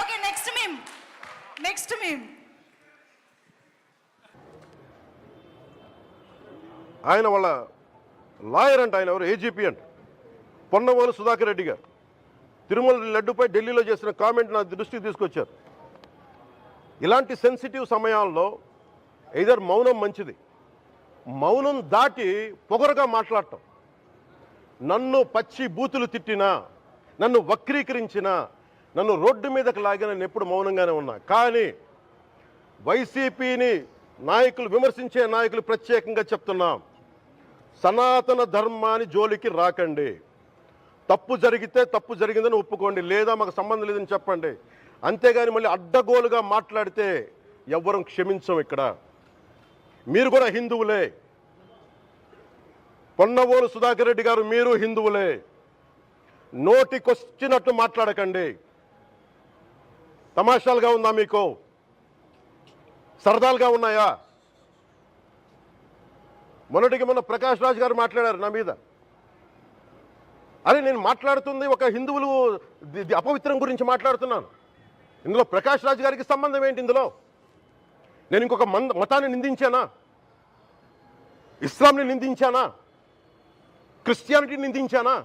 Okay next మేము next మేము ఆయన వాళ్ళ లాయర్ అంట ఆయన ఎవరు? ఏజీపీ అంట. పొన్నవోలు సుధాకర్ రెడ్డి గారు. తిరుమల లడ్డుపై ఢిల్లీలో చేసిన కామెంట్ నా దృష్టికి తీసుకొచ్చారు. ఇలాంటి సెన్సిటివ్ సమయాల్లో ఇదర్ మౌనం మంచిది. మౌనం దాటి పొగరుగా మాట్లాడటం. నన్ను పచ్చి బూతులు తిట్టినా నన్ను వక్రీకరించినా నన్ను రోడ్డు మీదకి లాగిన నేను ఎప్పుడు మౌనంగానే ఉన్నా. కానీ వైసీపీని నాయకులు విమర్శించే నాయకులు ప్రత్యేకంగా చెప్తున్నాం. సనాతన ధర్మాన్ని జోలికి రాకండి. తప్పు జరిగితే తప్పు జరిగిందని ఒప్పుకోండి. లేదా మాకు సంబంధం లేదని చెప్పండి. అంతేగాని మళ్ళీ అడ్డగోలుగా మాట్లాడితే ఎవ్వరం క్షమించం ఇక్కడ. మీరు కూడా హిందువులే. పొన్నవోలు సుధాకర్ రెడ్డి గారు మీరు హిందువులే. నోటికొచ్చినట్టు మాట్లాడకండి. తమాషాలుగా ఉందా మీకు? సరదాలుగా ఉన్నాయా? మొన్నటికి మొన్న ప్రకాష్ రాజ్ గారు మాట్లాడారు నా మీద. అరే నేను మాట్లాడుతుంది ఒక హిందువులు అపవిత్రం గురించి మాట్లాడుతున్నాను. ఇందులో ప్రకాష్ రాజ్ గారికి సంబంధం ఏంటి ఇందులో? నేను ఇంకొక మంద మతాన్ని నిందించానా? ఇస్లాంని నిందించానా? క్రిస్టియానిటీని నిందించానా?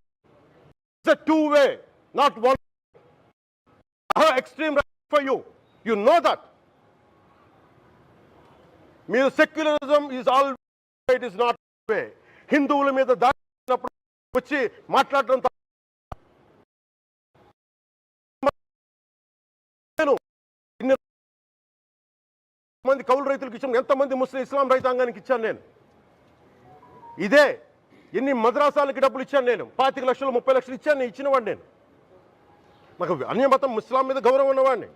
It's a two-way, not one. Have extreme respect for you You. No that మీరు secularism is all it is not way హిందువుల మీద దాచినప్పుడు వచ్చి మాట్లాడడం నేను మంది కౌలు రైతులకు ఇచ్చాను ఎంతమంది ముస్లిం ఇస్లాం రైతాంగానికి ఇచ్చాను నేను. ఇదే ఎన్ని మద్రాసాలకి డబ్బులు ఇచ్చాను నేను? పాతిక లక్షలు ముప్పై లక్షలు ఇచ్చాను నేను ఇచ్చినవాడిని నేను. నాకు అన్యమతం ముస్లాం మీద గౌరవం ఉన్నవాడిని.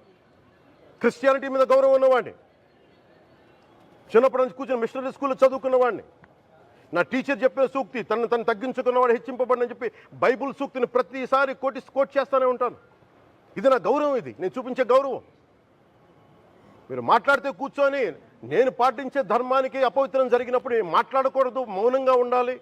క్రిస్టియానిటీ మీద గౌరవం ఉన్నవాడిని. చిన్నప్పటి నుంచి కూర్చొని మిషనరీ స్కూల్లో చదువుకున్నవాడిని. నా టీచర్ చెప్పిన సూక్తి తను తను తగ్గించుకున్నవాడు హెచ్చింపబడినని చెప్పి బైబుల్ సూక్తిని ప్రతిసారి కోటి కోట్ చేస్తూనే ఉంటాను. ఇది నా గౌరవం ఇది. నేను చూపించే గౌరవం. మీరు మాట్లాడితే కూర్చొని నేను పాటించే ధర్మానికి అపవిత్రం జరిగినప్పుడు మాట్లాడకూడదు మౌనంగా ఉండాలి.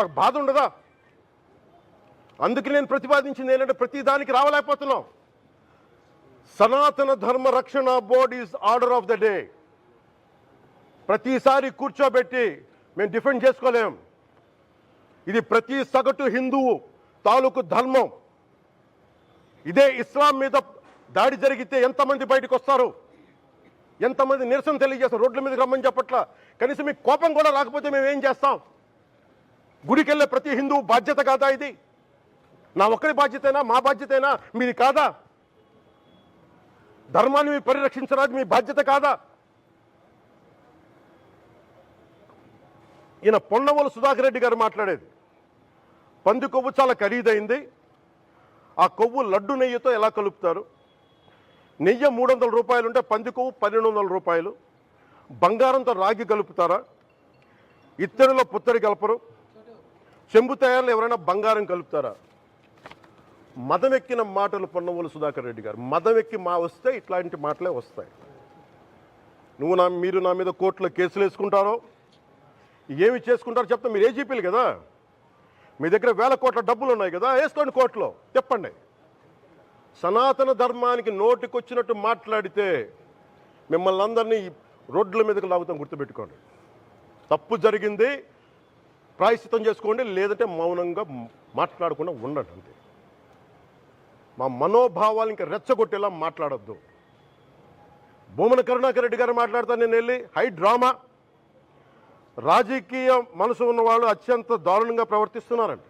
మాకు బాధ ఉండదా? అందుకే నేను ప్రతిపాదించింది ఏంటంటే ప్రతి దానికి రావలేకపోతున్నాం. Sanatana Dharma Rakshana board is order of the day. ప్రతిసారి కూర్చోబెట్టి మేము డిఫెండ్ చేసుకోలేం. ఇది ప్రతి సగటు హిందువు తాలూకు ధర్మం. ఇదే ఇస్లాం మీద దాడి జరిగితే ఎంతమంది బయటకు వస్తారు? ఎంతమంది నిరసన తెలియజేస్తారు? రోడ్ల మీదకి రమ్మని చెప్పట్ల? కనీసం మీకు కోపం కూడా రాకపోతే మేము ఏం చేస్తాం? గుడికెళ్ళే ప్రతి హిందూ బాధ్యత కాదా ఇది? నా ఒక్కరి బాధ్యతైనా? మా బాధ్యతైనా? మీది కాదా? ధర్మాన్ని మీరు పరిరక్షించరాదు మీ బాధ్యత కాదా? ఈయన పొన్నవోలు సుధాకర్ రెడ్డి గారు మాట్లాడేది. పంది కొవ్వు చాలా ఖరీదైంది. ఆ కొవ్వు లడ్డు నెయ్యితో ఎలా కలుపుతారు? నెయ్యి మూడు వందల రూపాయలు ఉంటే పంది కొవ్వు పన్నెండు వందల రూపాయలు. బంగారంతో రాగి కలుపుతారా? ఇత్తడిలో పుత్తడి కలపరు. చెంబు తయారులో ఎవరైనా బంగారం కలుపుతారా? మదం ఎక్కిన మాటలు పొన్నవోలు సుధాకర్ రెడ్డి గారు. మదం ఎక్కి మా వస్తే ఇట్లాంటి మాటలే వస్తాయి. నువ్వు నా మీరు నా మీద కోర్టులో కేసులు వేసుకుంటారో? ఏమి చేసుకుంటారో చెప్తా. మీరు ఏజీపీలు కదా? మీ దగ్గర వేల కోట్ల డబ్బులు ఉన్నాయి కదా వేసుకోండి కోర్టులో. చెప్పండి. సనాతన ధర్మానికి నోటికొచ్చినట్టు మాట్లాడితే మిమ్మల్ని అందరినీ రోడ్ల మీదకి లాగుతాం గుర్తుపెట్టుకోండి. తప్పు జరిగింది ప్రాయశ్చితం చేసుకోండి లేదంటే మౌనంగా మాట్లాడకుండా ఉండండి అంతే. మా మనోభావాలు ఇంకా రెచ్చగొట్టేలా మాట్లాడద్దు. భూమన కరుణాకర్ రెడ్డి గారు మాట్లాడతాను నేను వెళ్ళి హై డ్రామా. రాజకీయ మనసు ఉన్నవాళ్ళు అత్యంత దారుణంగా ప్రవర్తిస్తున్నారండి